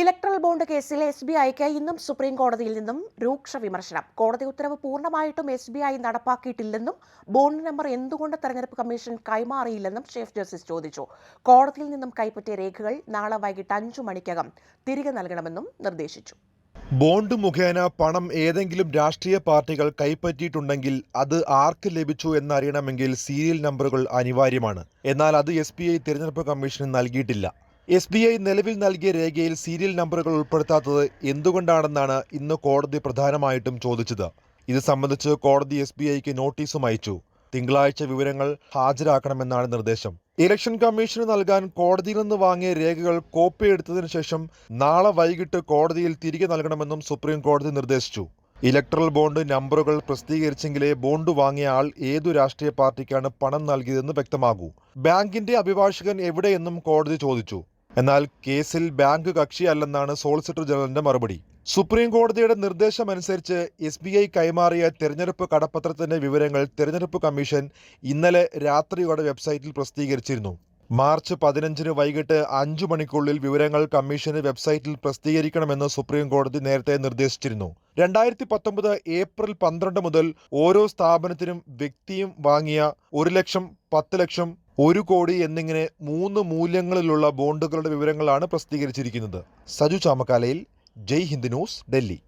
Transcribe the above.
Electoral bond കേസിൽ S B ഐക്ക് ഇന്നും സുപ്രീം കോടതിയിൽ നിന്നും രൂക്ഷ വിമർശനം. കോടതി ഉത്തരവ് പൂർണമായിട്ടും എസ് ബി ഐ നടപ്പാക്കിയിട്ടില്ലെന്നും ബോണ്ട് നമ്പർ എന്തുകൊണ്ട് തെരഞ്ഞെടുപ്പ് കമ്മീഷൻ കൈമാറിയില്ലെന്നും ചീഫ് ജസ്റ്റിസ് ചോദിച്ചു. കോടതിയിൽ നിന്നും കൈപ്പറ്റിയ രേഖകൾ നാളെ വൈകിട്ട് അഞ്ചു മണിക്കകം തിരികെ നൽകണമെന്നും നിർദ്ദേശിച്ചു. ബോണ്ട് മുഖേന പണം ഏതെങ്കിലും രാഷ്ട്രീയ പാർട്ടികൾ കൈപ്പറ്റിയിട്ടുണ്ടെങ്കിൽ അത് ആർക്ക് ലഭിച്ചു എന്നറിയണമെങ്കിൽ സീരിയൽ നമ്പറുകൾ അനിവാര്യമാണ്. എന്നാൽ അത് എസ് ബി ഐ തിരഞ്ഞെടുപ്പ് കമ്മീഷന് നൽകിയിട്ടില്ല. എസ് ബി ഐ നിലവിൽ നൽകിയ രേഖയിൽ സീരിയൽ നമ്പറുകൾ ഉൾപ്പെടുത്താത്തത് എന്തുകൊണ്ടാണെന്നാണ് ഇന്ന് കോടതി പ്രധാനമായിട്ടും ചോദിച്ചത്. ഇത് സംബന്ധിച്ച് കോടതി എസ് ബി ഐക്ക് നോട്ടീസും അയച്ചു. തിങ്കളാഴ്ച വിവരങ്ങൾ ഹാജരാക്കണമെന്നാണ് നിർദ്ദേശം. ഇലക്ഷൻ കമ്മീഷന് നൽകാൻ കോടതിയിൽ നിന്ന് വാങ്ങിയ രേഖകൾ കോപ്പി എടുത്തതിനു ശേഷം നാളെ വൈകിട്ട് കോടതിയിൽ തിരികെ നൽകണമെന്നും സുപ്രീം കോടതി നിർദ്ദേശിച്ചു. ഇലക്ട്രൽ ബോണ്ട് നമ്പറുകൾ പ്രസിദ്ധീകരിച്ചെങ്കിലേ ബോണ്ട് വാങ്ങിയ ആൾ ഏതു രാഷ്ട്രീയ പാർട്ടിക്കാണ് പണം നൽകിയതെന്ന് വ്യക്തമാകൂ. ബാങ്കിന്റെ അഭിഭാഷകൻ എവിടെയെന്നും കോടതി ചോദിച്ചു. എന്നാൽ കേസിൽ ബാങ്ക് കക്ഷിയല്ലെന്നാണ് സോളിസിറ്റർ ജനറലിന്റെ മറുപടി. സുപ്രീം കോടതിയുടെ നിർദ്ദേശമനുസരിച്ച് എസ് ബി ഐ കൈമാറിയ തെരഞ്ഞെടുപ്പ് കടപ്പത്രത്തിന്റെ വിവരങ്ങൾ തെരഞ്ഞെടുപ്പ് കമ്മീഷൻ ഇന്നലെ രാത്രിയോടെ വെബ്സൈറ്റിൽ പ്രസിദ്ധീകരിച്ചിരുന്നു. മാർച്ച് പതിനഞ്ചിന് വൈകിട്ട് അഞ്ചു മണിക്കുള്ളിൽ വിവരങ്ങൾ കമ്മീഷന് വെബ്സൈറ്റിൽ പ്രസിദ്ധീകരിക്കണമെന്ന് സുപ്രീം കോടതി നേരത്തെ നിർദ്ദേശിച്ചിരുന്നു. രണ്ടായിരത്തി പത്തൊമ്പത് ഏപ്രിൽ പന്ത്രണ്ട് മുതൽ ഓരോ സ്ഥാപനത്തിനും വ്യക്തിയും വാങ്ങിയ ഒരു ലക്ഷം പത്ത് ലക്ഷം ഒരു കോടി എന്നിങ്ങനെ മൂന്ന് മൂല്യങ്ങളിലുള്ള ബോണ്ടുകളുടെ വിവരങ്ങളാണ് പ്രസിദ്ധീകരിച്ചിരിക്കുന്നത്. സജു ചാമക്കാലയിൽ. ജയ് ഹിന്ദ് ന്യൂസ് ഡൽഹി.